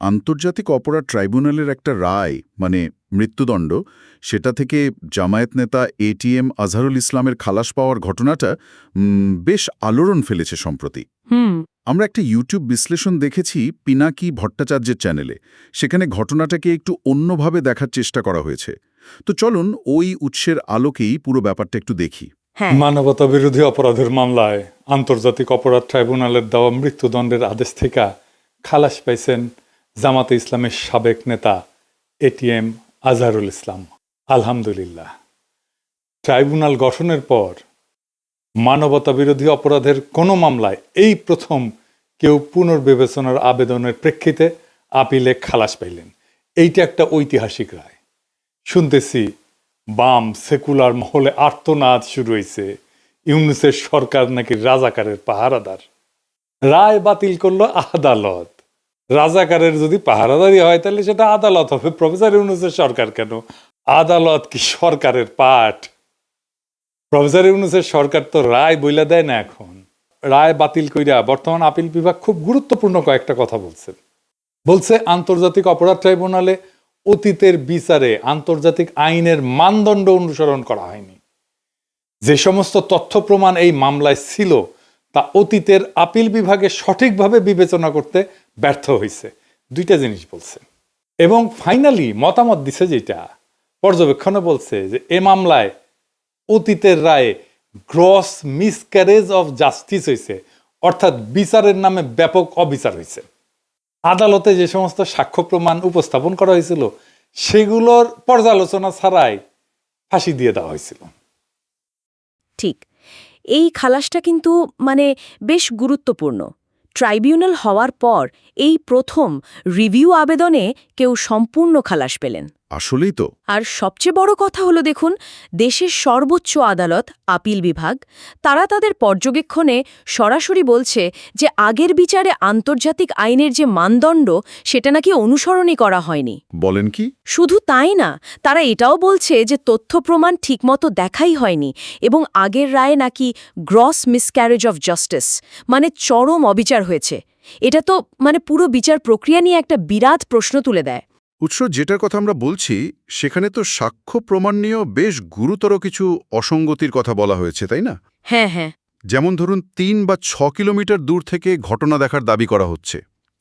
আন্তর্জাতিক অপরাধ ট্রাইব্যুনালের একটা রায় মানে মৃত্যুদণ্ড সেটা থেকে জামায়াত নেতা এটিএম আজহারুল ইসলামের খালাস পাওয়ার ঘটনাটা উম, বেশ আলোড়ন ফেলেছে সম্প্রতি। হুম। আমরা একটা ইউটিউব বিশ্লেষণ দেখেছি পিনাকি ভট্টাচার্যের চ্যানেলে। সেখানে ঘটনাটাকে একটু অন্যভাবে দেখার চেষ্টা করা হয়েছে। তো চলুন ওই উৎসের আলোকেই পুরো ব্যাপারটা একটু দেখি। হ্যাঁ। মানবতা বিরোধী অপরাধের মামলায় আন্তর্জাতিক অপরাধ ট্রাইব্যুনালের দেওয়া মৃত্যুদণ্ডের আদেশ থেকে খালাস পাইছেন জামাতে ইসলামের সাবেক নেতা এটিএম আজহারুল ইসলাম। আলহামদুলিল্লাহ। ট্রাইব্যুনাল গঠনের পর মানবতা বিরোধী অপরাধের কোনো মামলায় এই প্রথম কেউ পুনর্বিবেচনার আবেদনের প্রেক্ষিতে আপিলে খালাস পাইলেন। এইটা একটা ঐতিহাসিক রায়। শুনতেছি বাম সেকুলার মহলে আর্তনাদ শুরু হয়েছে ইউনুসের সরকার নাকি রাজাকারের পাহারাদার। রায় বাতিল করল আদালত। রাজাকারের যদি পাহারাদারি হয়, তাহলে সেটা আদালত হবে। প্রফেসর ইউনুসের সরকার কেন? আদালত কি সরকারের পাঠ? প্রফেসর ইউনুসের সরকার তো রায় বইলা দেয় না এখন। রায় বাতিল কইরা বর্তমান আপিল বিভাগ খুব গুরুত্বপূর্ণ কয়েকটা কথা বলছে। বলছে, আন্তর্জাতিক অপরাধ ট্রাইব্যুনালে অতীতের বিচারে আন্তর্জাতিক আইনের মানদণ্ড অনুসরণ করা হয়নি। যে সমস্ত তথ্য প্রমাণ এই মামলায় ছিল, তা অতীতের আপিল বিভাগে সঠিকভাবে বিবেচনা করতে ব্যর্থ হয়েছে দুইটা জিনিস বলছে। এবং ফাইনালি মতামত দিছে যেটা পর্যবেক্ষণে বলছে যে এ মামলায় অতীতের রায়ে গ্রস মিসক্যারেজ অফ জাস্টিস হয়েছে অর্থাৎ বিচারের নামে ব্যাপক অবিচার হয়েছে আদালতে যে সমস্ত সাক্ষ্য প্রমাণ উপস্থাপন করা হয়েছিল সেগুলোর পর্যালোচনা ছাড়াই ফাঁসি দিয়ে দেওয়া হয়েছিল ঠিক। এই খালাসটা কিন্তু মানে বেশ গুরুত্বপূর্ণ। ট্রাইব্যুনাল হওয়ার পর এই প্রথম রিভিউ আবেদনে কেউ সম্পূর্ণ খালাস পেলেন। আসলেই তো। আর সবচেয়ে বড় কথা হলো দেখুন দেশের সর্বোচ্চ আদালত আপিল বিভাগ তারা তাদের পর্যবেক্ষণে সরাসরি বলছে যে আগের বিচারে আন্তর্জাতিক আইনের যে মানদণ্ড সেটা নাকি অনুসরণই করা হয়নি। বলেন কি? শুধু তাই না তারা এটাও বলছে যে তথ্য প্রমাণ ঠিকমতো দেখাই হয়নি এবং আগের রায়ে নাকি গ্রস মিসক্যারেজ অফ জাস্টিস মানে চরম অবিচার হয়েছে। এটা তো মানে পুরো বিচার প্রক্রিয়া নিয়ে একটা বিরাট প্রশ্ন তুলে দেয়। উৎস যেটার কথা আমরা বলছি সেখানে তো সাক্ষ্য প্রমাণ নিয়েও বেশ গুরুতর কিছু অসঙ্গতির কথা বলা হয়েছে তাই না? হ্যাঁ হ্যাঁ। যেমন ধরুন তিন বা ছ কিলোমিটার দূর থেকে ঘটনা দেখার দাবি করা হচ্ছে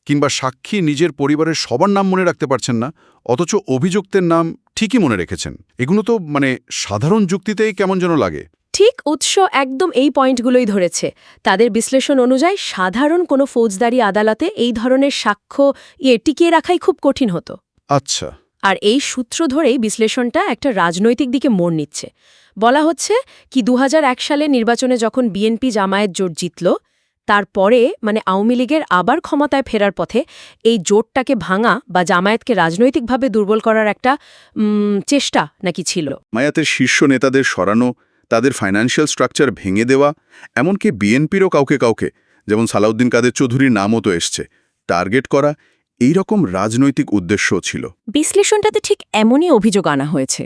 কিংবা সাক্ষী নিজের পরিবারের সবার নাম মনে রাখতে পারছেন না অথচ অভিযুক্তের নাম ঠিকই মনে রেখেছেন। এগুলো তো মানে সাধারণ যুক্তিতেই কেমন যেন লাগে। ঠিক উৎস একদম এই পয়েন্টগুলোই ধরেছে। তাদের বিশ্লেষণ অনুযায়ী সাধারণ কোনো ফৌজদারি আদালতে এই ধরনের সাক্ষ্য ইয়ে টিকিয়ে রাখাই খুব কঠিন হতো। আচ্ছা। আর এই সূত্র ধরেই বিশ্লেষণটা একটা রাজনৈতিক দিকে মোড় নিচ্ছে। বলা হচ্ছে কি দু হাজার এক সালে নির্বাচনে যখন বিএনপি জামায়াত জোট জিতল তারপরে মানে আওয়ামী লীগের আবার ক্ষমতায় ফেরার পথে এই জোটটাকে ভাঙা বা জামায়াতকে রাজনৈতিকভাবে দুর্বল করার একটা চেষ্টা নাকি ছিল? মায়াতের শীর্ষ নেতাদের সরানো তাদের ফাইন্যান্সিয়াল স্ট্রাকচার ভেঙে দেওয়া এমনকি বিএনপিরও কাউকে কাউকে যেমন সালাউদ্দিন কাদের চৌধুরীর নামও তো এসছে টার্গেট করা এই রকম রাজনৈতিক উদ্দেশ্যও ছিল। বিশ্লেষণটাতে ঠিক এমনই অভিযোগ আনা হয়েছে।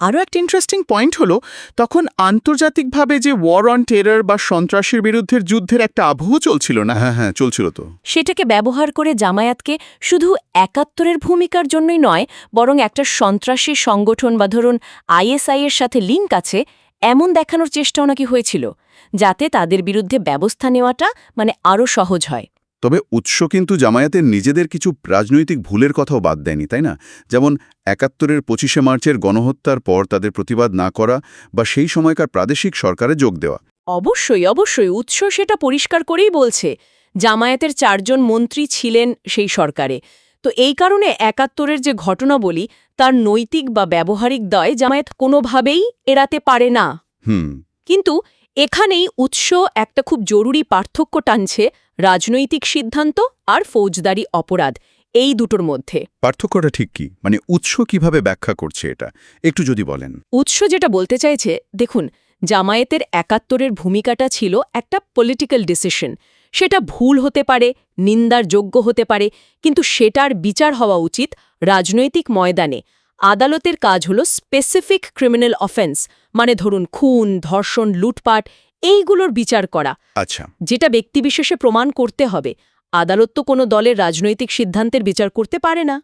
আরও একটা ইন্টারেস্টিং পয়েন্ট হলো তখন আন্তর্জাতিকভাবে যে ওয়ার অন টেরর বা সন্ত্রাসের বিরুদ্ধে যুদ্ধের একটা আবহ চলছিল না? হ্যাঁ হ্যাঁ চলছিল তো। সেটাকে ব্যবহার করে জামায়াতকে শুধু একাত্তরের ভূমিকার জন্যই নয় বরং একটা সন্ত্রাসী সংগঠন বা ধরুন আইএসআই এর সাথে লিঙ্ক আছে এমন দেখানোর চেষ্টাও নাকি হয়েছিল যাতে তাদের বিরুদ্ধে ব্যবস্থা নেওয়াটা মানে আরও সহজ হয়। তবে উৎস কিন্তু জামায়াতের নিজেদের কিছু রাজনৈতিক ভুলের কথাও বাদ দেয়নি তাই না? যেমন একাত্তরের পঁচিশে মার্চের গণহত্যার পর তাদের প্রতিবাদ না করা বা সেই সময়কার প্রাদেশিক সরকারে যোগ দেওয়া। অবশ্যই অবশ্যই উৎস সেটা পরিষ্কার করেই বলছে। জামায়াতের চারজন মন্ত্রী ছিলেন সেই সরকারে। তো এই কারণে একাত্তরের যে ঘটনা বলি তার নৈতিক বা ব্যবহারিক দায় জামায়াত কোনোভাবেই এড়াতে পারে না। হুম। কিন্তু এখানেই উৎস একটা খুব জরুরি পার্থক্য টানছে রাজনৈতিক সিদ্ধান্ত আর ফৌজদারি অপরাধ এই দুটোর মধ্যে। পার্থক্যটা ঠিক কি? মানে উৎস কীভাবে ব্যাখ্যা করছে এটা? একটু যদি বলেন। উৎস যেটা বলতে চাইছে দেখুন জামায়াতের একাত্তরের ভূমিকাটা ছিল একটা পলিটিক্যাল ডিসিশন সেটা ভুল হতে পারে নিন্দার যোগ্য হতে পারে কিন্তু সেটার বিচার হওয়া উচিত রাজনৈতিক ময়দানে। আদালতের কাজ হল স্পেসিফিক ক্রিমিনাল অফেন্স মানে ধরুন খুন ধর্ষণ লুটপাট এইগুলোর বিচার করা। আচ্ছা। যেটা ব্যক্তিবিশেষে প্রমাণ করতে হবে। আদালত তো কোনো দলের রাজনৈতিক সিদ্ধান্তের বিচার করতে পারে না।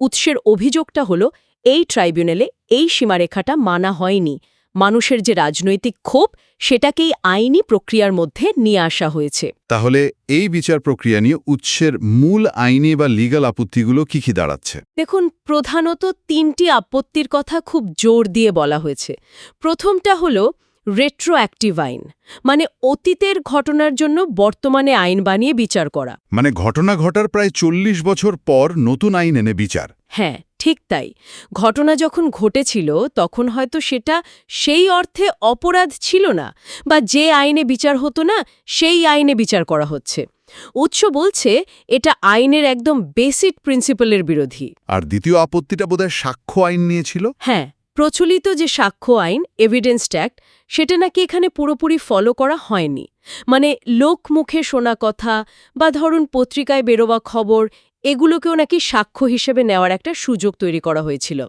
উৎসের অভিযোগটা হলো এই ট্রাইব্যুনালে এই সীমারেখাটা মানা হয়নি। মানুষের যে রাজনৈতিক ক্ষোভ সেটাকেই আইনি প্রক্রিয়ার মধ্যে নিয়ে আসা হয়েছে। তাহলে এই বিচার প্রক্রিয়া নিয়ে উৎসের মূল আইনি বা লিগাল আপত্তিগুলো কি কি দাঁড়াচ্ছে? দেখুন প্রধানত তিনটি আপত্তির কথা খুব জোর দিয়ে বলা হয়েছে। প্রথমটা হলো রেট্রোঅ্যাক্টিভ আইন মানে অতীতের ঘটনার জন্য বর্তমানে আইন বানিয়ে বিচার করা। মানে ঘটনা ঘটার প্রায় চল্লিশ বছর পর নতুন আইন এনে বিচার। হ্যাঁ ঠিক তাই। ঘটনা যখন ঘটেছিল তখন হয়তো সেটা সেই অর্থে অপরাধ ছিল না বা যে আইনে বিচার হতো না সেই আইনে বিচার করা হচ্ছে। উৎস বলছে এটা আইনের একদম বেসিক প্রিন্সিপালের বিরোধী। আর দ্বিতীয় আপত্তিটা বোধহয় সাক্ষ্য আইন নিয়েছিল? হ্যাঁ প্রচলিত যে সাক্ষ্য আইন এভিডেন্স ট্যাক্ট সেটা নাকি এখানে পুরোপুরি ফলো করা হয়নি। মানে লোক মুখে শোনা কথা বা ধরুন পত্রিকায় বেরোবা খবর এগুলোকেও নাকি সাক্ষ্য হিসেবে নেওয়ার একটা সুযোগ তৈরি করা হয়েছিল।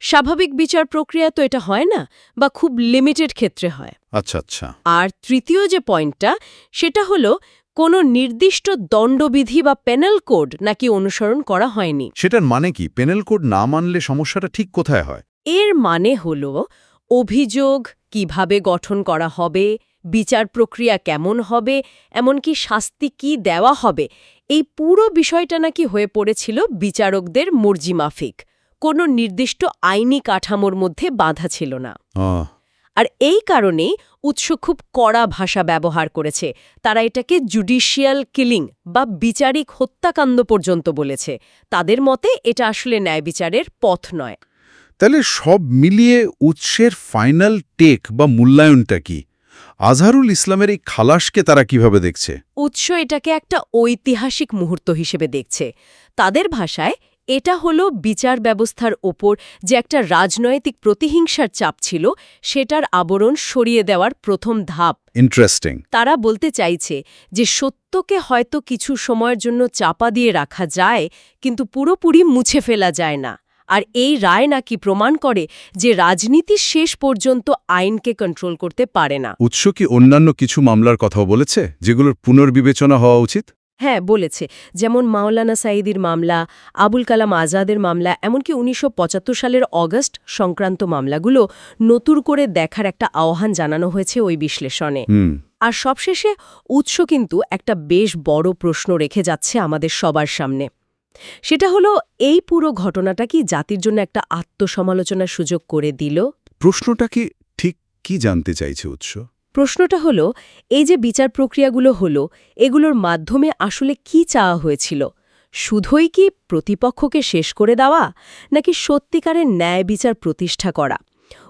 স্বাভাবিক বিচার প্রক্রিয়া তো এটা হয় না বা খুব লিমিটেড ক্ষেত্রে হয়। আচ্ছা আচ্ছা। আর তৃতীয় যে পয়েন্টটা সেটা হলো কোনো নির্দিষ্ট দণ্ডবিধি বা পেনাল কোড নাকি অনুসরণ করা হয়নি। সেটার মানে কি? পেনেল কোড না মানলে সমস্যাটা ঠিক কোথায় হয়? এর মানে হল অভিযোগ কীভাবে গঠন করা হবে বিচার প্রক্রিয়া কেমন হবে এমনকি শাস্তি কি দেওয়া হবে এই পুরো বিষয়টা নাকি হয়ে পড়েছিল বিচারকদের মর্জি মাফিক। কোনো নির্দিষ্ট আইনি কাঠামোর মধ্যে বাঁধা ছিল না। আর এই কারণেই উৎস খুব কড়া ভাষা ব্যবহার করেছে। তারা এটাকে জুডিশিয়াল কিলিং বা বিচারিক হত্যাকাণ্ড পর্যন্ত বলেছে। তাদের মতে এটা আসলে ন্যায় বিচারের পথ নয়। তাহলে সব মিলিয়ে উৎসের ফাইনাল টেক বা মূল্যায়নটা কি? আজহারুল ইসলামের এই খালাসকে তারা কীভাবে দেখছে? উৎস এটাকে একটা ঐতিহাসিক মুহূর্ত হিসেবে দেখছে। তাদের ভাষায় এটা হলো বিচার ব্যবস্থার ওপর যে একটা রাজনৈতিক প্রতিহিংসার চাপ ছিল সেটার আবরণ সরিয়ে দেওয়ার প্রথম ধাপ। ইন্টারেস্টিং তারা বলতে চাইছে যে সত্যকে হয়তো কিছু সময়ের জন্য চাপা দিয়ে রাখা যায় কিন্তু পুরোপুরি মুছে ফেলা যায় না। আর এই রায় নাকি প্রমাণ করে যে রাজনীতি শেষ পর্যন্ত আইনকে কন্ট্রোল করতে পারে না। উৎস কি অন্যান্য কিছু মামলার কথাও বলেছে যেগুলোর পুনর্বিবেচনা হওয়া উচিত? হ্যাঁ বলেছে। যেমন মাওলানা সাইদির মামলা আবুল কালাম আজাদের মামলা এমনকি উনিশশো পঁচাত্তর সালের অগস্ট সংক্রান্ত মামলাগুলো নতুন করে দেখার একটা আহ্বান জানানো হয়েছে ওই বিশ্লেষণে। আর সবশেষে উৎস কিন্তু একটা বেশ বড় প্রশ্ন রেখে যাচ্ছে আমাদের সবার সামনে। সেটা হলো এই পুরো ঘটনাটা কি জাতির জন্য একটা আত্মসমালোচনার সুযোগ করে দিল? প্রশ্নটা কি ঠিক কি জানতে চাইছে উৎস? প্রশ্নটা হলো এই যে বিচার প্রক্রিয়াগুলো হলো এগুলোর মাধ্যমে আসলে কি চাওয়া হয়েছিল? শুধুই কি প্রতিপক্ষকে শেষ করে দেওয়া নাকি সত্যিকারের ন্যায় বিচার প্রতিষ্ঠা করা?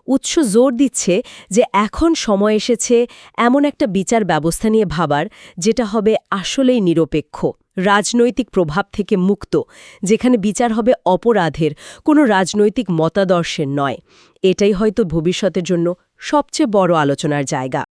উৎস জোর দিচ্ছে যে এখন সময় এসেছে এমন একটা বিচার ব্যবস্থা নিয়ে ভাবার যেটা হবে আসলেই নিরপেক্ষ। রাজনৈতিক প্রভাব থেকে মুক্ত, যেখানে বিচার হবে অপরাধের, কোনো রাজনৈতিক মতাদর্শের নয়। এটাই হয়তো ভবিষ্যতের জন্য সবচেয়ে বড় আলোচনার জায়গা।